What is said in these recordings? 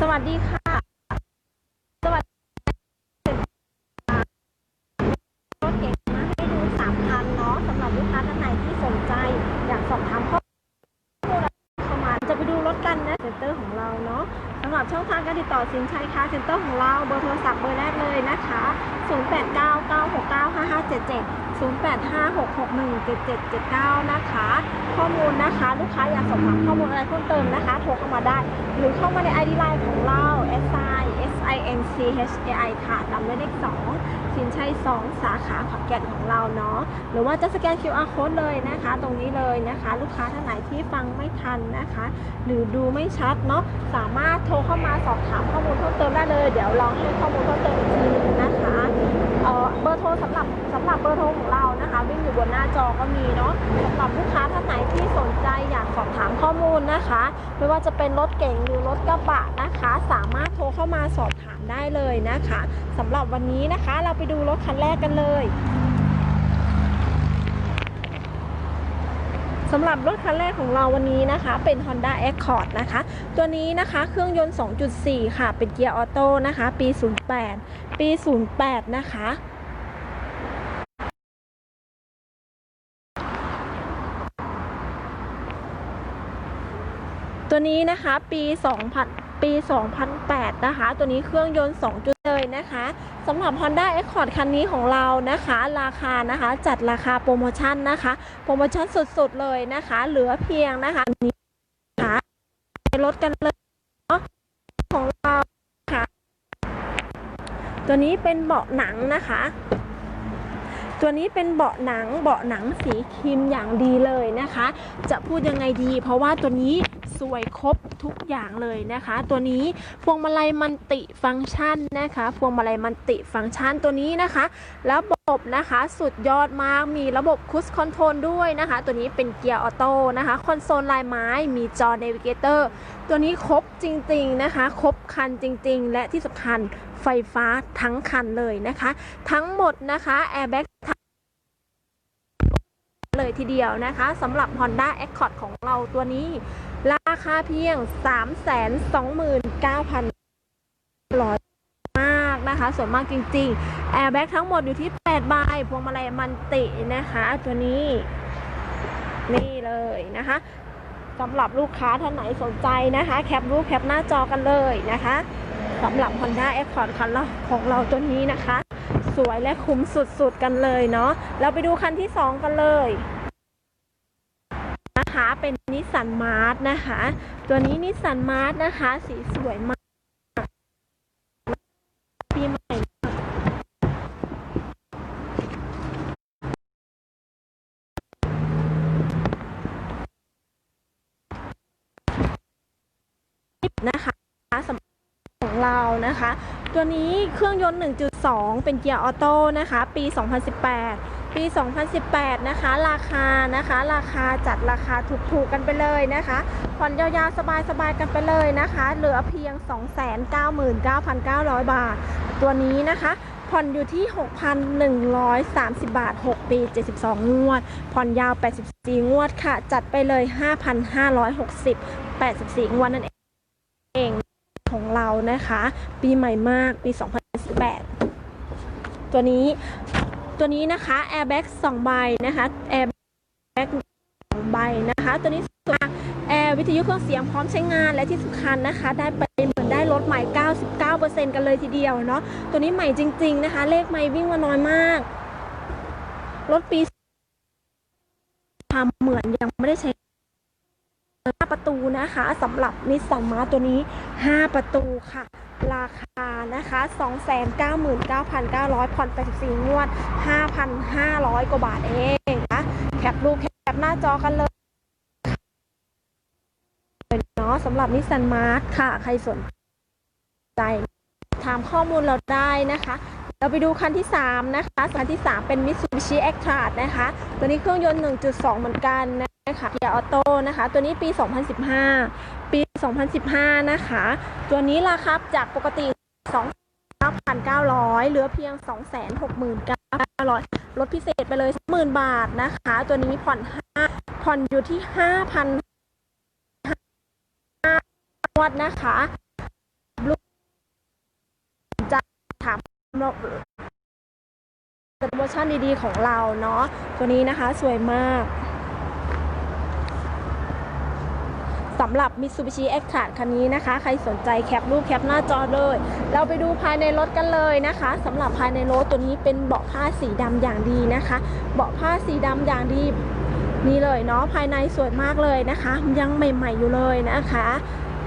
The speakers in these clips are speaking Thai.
สวัสดีค่ะ สวัสดีรถเก๋งมาให้ดูสามคันเนาะสำหรับลูกค้าท่านไหนที่สนใจ อยากสอบถามข้อมูลอะไรเข้ามาจะไปดูรถกันนะเซ็นเตอร์ของเราเนาะำหรับช่องทางการติดต่อสินชัยค้าเซ็นเตอร์ของเราเบอร์โทรศัพท์เบอร์แรกเลยนะคะ 0899695577 0856617779 นะคะ ข้อมูลนะคะ ลูกค้าอยากสอบถามข้อมูลอะไรเพิ่มเติมนะคะ โทรเข้ามาได้ หรือเข้ามาในไอดีไลน์ของเรา S I S I N C H A I ค่ะตามด้วยเลข2สินชัย 2 สาขาขอนแก่นของเราเนาะหรือว่าจะสแกน QR code เลยนะคะ ตรงนี้เลยนะคะ ลูกค้าท่านไหนที่ฟังไม่ทันนะคะ หรือดูไม่ชัดเนาะสามารถโทรเข้ามาสอบถามข้อมูลเพิ่มเติมได้เลย เดี๋ยวลองให้ข้อมูลเพิ่มเติมอีกทีนึงนะคะเออเบอร์โทรสำหรับสำหรับเบอร์โทรของเรา อยู่บนหน้าจอก็มีเนาะสำหรับลูกค้าท่านไหนที่สนใจอยากสอบถามข้อมูลนะคะ ไม่ว่าจะเป็นรถเก๋งหรือรถกระบะนะคะ สามารถโทรเข้ามาสอบถามได้เลยนะคะสำหรับวันนี้นะคะเราไปดูรถคันแรกกันเลยสำหรับรถคันแรกของเราวันนี้นะคะ เป็น Honda Accord นะคะ ตัวนี้นะคะเครื่องยนต์ 2.4 ค่ะ เป็นเกียร์ออโต้นะคะ ปี 08 ปี 08 นะคะ ตัวนี้นะคะปี2000ปี 2008 นะคะ ตัวนี้เครื่องยนต์ 2 จุดเลยนะคะสำหรับ Honda Accord คันนี้ของเรานะคะ ราคานะคะ จัดราคาโปรโมชั่นนะคะ โปรโมชั่นสุดๆเลยนะคะ เหลือเพียงนะคะนี้นะคะไปลดกันเลยเนาะของเราค่ะ ตัวนี้เป็นเบาะหนังนะคะ ตัวนี้เป็นเบาะหนังเบาะหนังสีครีมอย่างดีเลยนะคะ จะพูดยังไงดี เพราะว่าตัวนี้สวยครบทุกอย่างเลยนะคะ ตัวนี้พวงมาลัยมันติฟังก์ชันนะคะ พวงมาลัยมันติฟังก์ชันตัวนี้นะคะระบบนะคะสุดยอดมากมีระบบคุชคอนโทรลด้วยนะคะ ตัวนี้เป็นเกียร์ออโต้นะคะคอนโซลลายไม้มีจอเนวิเกเตอร์ตัวนี้ครบจริงๆนะคะ ครบคันจริง ๆ และที่สำคัญไฟฟ้าทั้งคันเลยนะคะ ทั้งหมดนะคะแอร์แบ็ก เลยทีเดียวนะคะสำหรับ Honda Accord ของเราตัวนี้ ราคาเพียง 329,000ร้อยมากนะคะส่วนมากจริงๆแอร์แบ็กทั้งหมดอยู่ที่ 8 ใบพวงมาลัยมันตินะคะ ตัวนี้นี่เลยนะคะสำหรับลูกค้าท่านไหนสนใจนะคะ แคปรูปแคปหน้าจอกันเลยนะคะสำหรับ Honda Accord คันละของเราตัวนี้นะคะ สวยและคุ้มสุดๆกันเลยเนาะเราไปดูคันที่ 2 กันเลย เป็นนิสสันมาร์ทนะคะ ตัวนี้นิสสันมาร์ทนะคะ สีสวยมากปีใหม่นะคะสำหรับของเรานะคะ ตัวนี้เครื่องยนต์ 1.2 เป็นเกียร์ออโต้นะคะ ปี 2018 ปี 2018 นะคะ ราคานะคะ ราคาจัดราคาถูกๆกันไปเลยนะคะ ผ่อนยาวๆ สบายๆ กันไปเลยนะคะ เหลือเพียง 299,900 บาท ตัวนี้นะคะผ่อนอยู่ที่ 6,130 บาท 6 ปี 72 งวด ผ่อนยาว 84 งวดค่ะ จัดไปเลย 5,560 84 งวดนั่นเองของเรานะคะ ปีใหม่มาก ปี 2018 ตัวนี้ ตัวนี้นะคะ airbag 2ใบนะคะ airbag 2ใบนะคะ ตัวนี้ตัวแอร์วิทยุเครื่องเสียงพร้อมใช้งานและที่สำคัญนะคะ ได้ไปเหมือนได้รถใหม่ 99%กันเลยทีเดียวเนาะตัวนี้ใหม่จริง ๆนะคะ เลขไม่วิ่งมาน้อยมาก รถปีทำเหมือนยังไม่ได้ใช้5ประตูนะคะสำหรับนิสสันมาตัวนี้ 5 ประตูค่ะ ราคานะคะ 299,900ผ่อน84งวด 5,500 กว่าบาทเองนะแคปรูปแคปหน้าจอกันเลยเนาะสำหรับนิสสันมาร์ค่ะ ใครสนใจ ถามข้อมูลเราได้นะคะ เราไปดูคันที่ 3 นะคะคันที่ 3 เป็น Mitsubishi a c t r a นะคะ ตัวนี้เครื่องยนต์ 1.2 เหมือนกันนะคะเกียร์ออโต้นะคะ ตัวนี้ปี 2015 2015 นะคะ ตัวนี้ราคาจากปกติ 2,900 เหลือเพียง 269,900 ลดพิเศษไปเลย 10,000 บาทนะคะ ตัวนี้ผ่อน 5 ผ่อนอยู่ที่ 5,000วดนะคะลูกจะถามโปรโมชั่นดีๆของเราเนาะ ตัวนี้นะคะสวยมาก สำหรับ Mitsubishi x c a r คันนี้นะคะ ใครสนใจแคปรูปแคปหน้าจอเลย เราไปดูภายในรถกันเลยนะคะสำหรับภายในรถตัวนี้เป็นเบาะผ้าสีดำอย่างดีนะคะ เบาะผ้าสีดำอย่างดีนี่เลยเนาะภายในสวยมากเลยนะคะ ยังใหม่ ๆ อยู่เลยนะคะ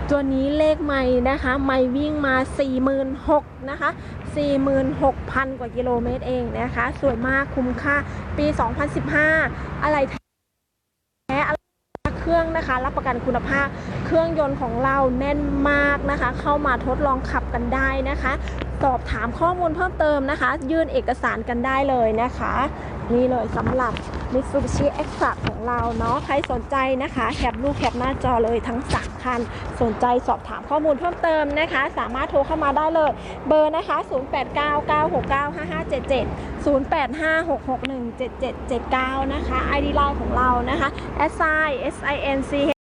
ตัวนี้เลขไม่นะคะ ไม่วิ่งมา 46,000นะคะ46,000 กว่ากิโลเมตรเองนะคะ สวยมากคุ้มค่าปี 2015 อะไร เครื่องนะคะ รับประกันคุณภาพ เครื่องยนต์ของเราแน่นมากนะคะ เข้ามาทดลองขับกันได้นะคะสอบถามข้อมูลเพิ่มเติมนะคะ ยื่นเอกสารกันได้เลยนะคะ นี่เลยสำหรับ Mitsubishi x 3ของเราเนาะใครสนใจนะคะแคปรูปแคปหน้าจอเลยทั้ง 3 คัน สนใจสอบถามข้อมูลเพิ่มเติมนะคะ สามารถโทรเข้ามาได้เลย เบอร์นะคะ 0899695577 0856617779 นะคะ ID Line ของเรานะคะ s i s i n c